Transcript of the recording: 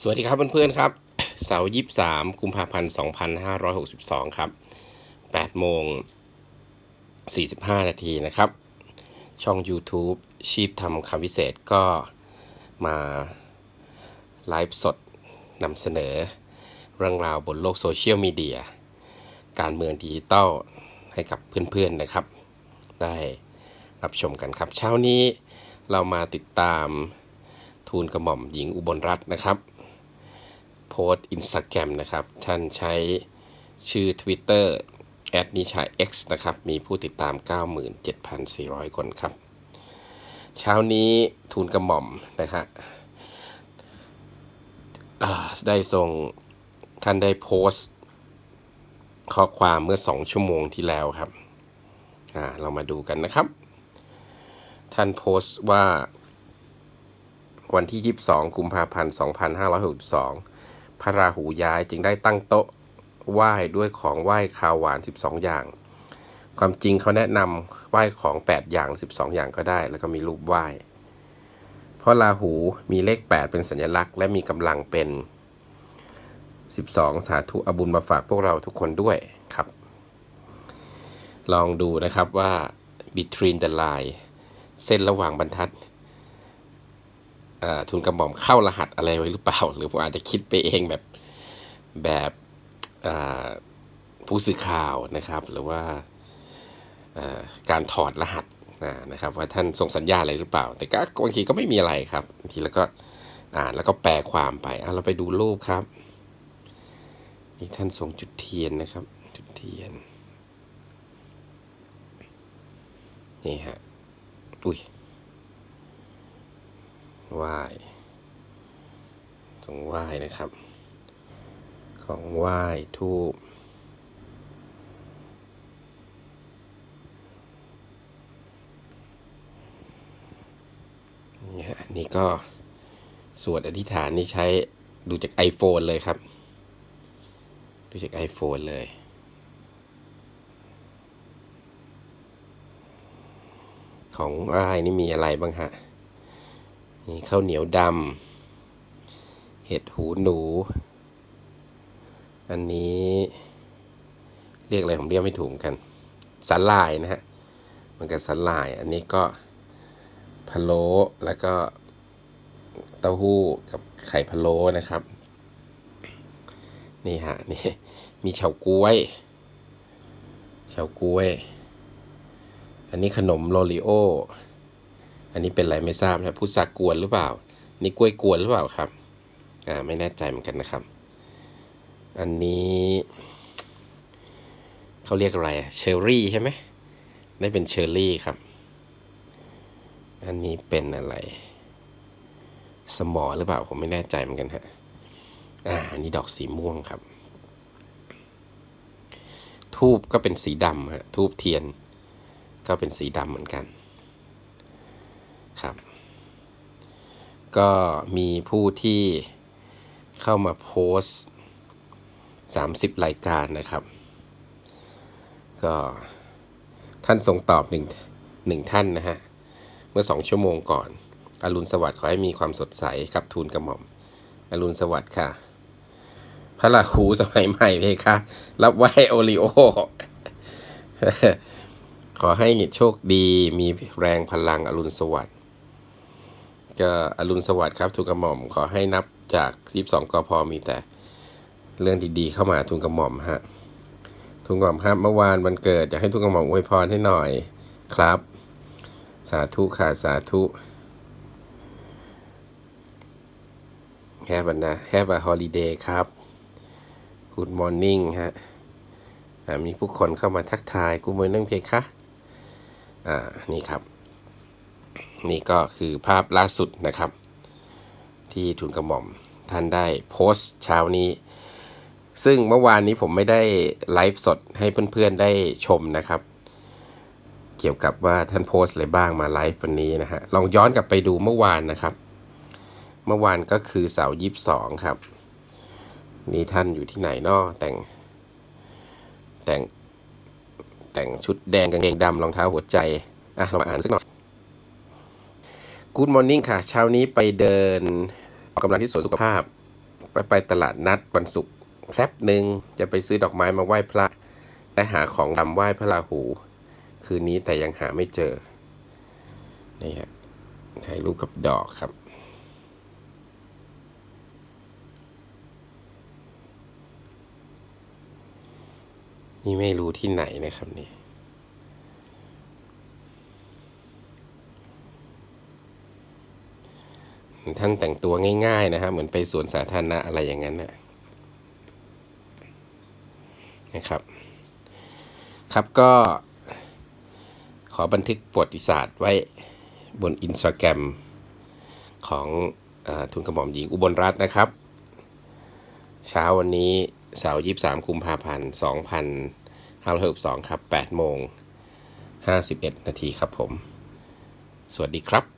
สวัสดีครับเพื่อนๆครับ เสาร์ยี่สามกุมภาพันธ์สองพันห้าร้อยหกสิบสองครับแปดโมงสี่สิบห้านาทีนะครับ ช่อง YouTube ชีพทำคำพิเศษก็มาไลฟ์สดนำเสนอเรื่องราวบนโลกโซเชียลมีเดียการเมืองดิจิตอลให้กับเพื่อนๆนะครับ ได้รับชมกันครับ เช้านี้เรามาติดตามทูลกระหม่อมหญิงอุบลรัตน์นะครับ โพสต์อินสตาแกรมนะครับ ท่านใช้ชื่อ Twitter แอดนิชา X นะครับ มีผู้ติดตาม 97,400 คนครับ เช้านี้ทูลกระหม่อมนะฮะได้ส่งท่านได้โพสต์ ข้อความเมื่อสองชั่วโมงที่แล้วครับ เรามาดูกันนะครับ ท่านโพสต์ว่าวันที่ 22 กุมภาพันธ์ 2562 พระราหูย้ายจึงได้ตั้งโต๊ะไหว้ด้วยของไหว้คาวหวาน 12 อย่าง ความจริงเขาแนะนำไหว้ของ 8 อย่าง 12 อย่างก็ได้ แล้วก็มีรูปไหว้เพราะราหูมีเลข 8 เป็นสัญลักษณ์ และมีกำลังเป็น 12 สาธุอบุญมาฝากพวกเราทุกคนด้วยครับ ลองดูนะครับว่า between the line เส้นระหว่างบรรทัด ทุนกระหม่อมเข้ารหัสอะไรไว้หรือเปล่า หรือผมอาจจะคิดไปเองแบบแบบผู้สื่อข่าวนะครับ หรือว่าการถอดรหัสนะครับ ว่าท่านส่งสัญญาอะไรหรือเปล่า แต่ก็บางทีก็ไม่มีอะไรครับบางทีแล้วก็อ่านแล้วก็แปลความไปเราไปดูรูปครับนี่ท่านส่งจุดเทียนนะครับ จุดเทียนนี่ฮะอุ้ย ไหว้ตรงไหว้นะครับ ของไหว้ทูบเนี่ยอันนี่ก็สวดอธิษฐานนี่ใช้ดูจาก iPhone เลยครับ ดูจาก iPhone เลย ของไหว้นี่มีอะไรบ้างฮะ นี่ข้าวเหนียวดำเห็ดหูหนู อันนี้เรียกอะไรผมเรียกไม่ถูกเหมือนกันสาลายนะฮะ มันก็สาลาย อันนี้ก็พะโล้แล้วก็เต้าหู้กับไข่พะโล้นะครับ นี่ฮะนี่มีเฉาก๊วยเฉาก๊วย อันนี้ขนมโรลิโอ อันนี้เป็นอะไรไม่ทราบนะพุทรากวนหรือเปล่า นี่กล้วยกวนหรือเปล่าครับ อ่าไม่แน่ใจเหมือนกันนะครับ อันนี้เขาเรียกอะไรเชอร์รี่ใช่ไหมได้เป็นเชอร์รี่ครับ อันนี้เป็นอะไร สมอหรือเปล่าผมไม่แน่ใจเหมือนกันฮะอ่าอันนี้ดอกสีม่วงครับทูบก็เป็นสีดำฮะทูบเทียนก็เป็นสีดำเหมือนกัน ครับ ก็มีผู้ที่เข้ามาโพสต์ 30 รายการนะครับ ก็ท่านทรงตอบหนึ่งหนึ่งท่านนะฮะ เมื่อสองชั่วโมงก่อน อรุณสวัสดิ์ขอให้มีความสดใสครับทูลกระหม่อม อรุณสวัสดิ์ค่ะ พระราหูสมัยใหม่เพคะ รับไหวโอริโอ ขอให้โชคดีมีแรงพลังอรุณสวัสดิ์ ก็อรุณสวัสดิ์ครับทุนกระหม่อมขอให้นับจาก22กพมีแต่เรื่องดีๆ เข้ามาทุนกระหม่อมฮะทุนกระหม่อมครับเมื่อวานวันเกิดอยากให้ทุนกระหม่อมอวยพรให้หน่อยครับ สาธุค่ะสาธุ Have a Have a holiday ครับ Good morning ฮะมีผู้คนเข้ามาทักทาย Good morning เพคะ อ่า นี่ครับ นี่ก็คือภาพล่าสุดนะครับ ที่ทุนกระหม่อมท่านได้โพสต์เช้านี้ ซึ่งเมื่อวานนี้ผมไม่ได้ไลฟ์สดให้เพื่อนๆได้ชมนะครับ เกี่ยวกับว่าท่านโพสต์อะไรบ้างมาไลฟ์วันนี้นะฮะลองย้อนกลับไปดูเมื่อวานนะครับ เมื่อวานก็คือเสาร์ยี่สิบสองครับนี่ท่านอยู่ที่ไหนนาะแต่ง แต่งแต่งชุดแดงกางเกงดำรองเท้าหัวใจ อะ เรามาอ่านสักหน่อย Good morning ค่ะ เช้านี้ไปเดินออกกำลังที่สวนสุขภาพ ไปไปตลาดนัดวันศุกร์แป๊บหนึ่งจะไปซื้อดอกไม้มาไหว้พระ และหาของดำไหว้พระราหู คืนนี้แต่ยังหาไม่เจอ นี่ฮะถ่ายรูปกับดอกครับ นี่ไม่รู้ที่ไหนนะครับนี่ ท่านแต่งตัวง่าย ๆ นะครับเหมือนไปสวนสาธารณะอะไรอย่างนั้นนะนะครับ ครับก็ขอบันทึกประวัติศาสตร์ไว้บนอินสตาแกรมของอทุนกระหม่อมหญิงอุบลรัตน์นะครับ เช้าวันนี้เสาร์23กุมภาพันธ์2562ครับ8โมง51นาทีครับผม สวัสดีครับ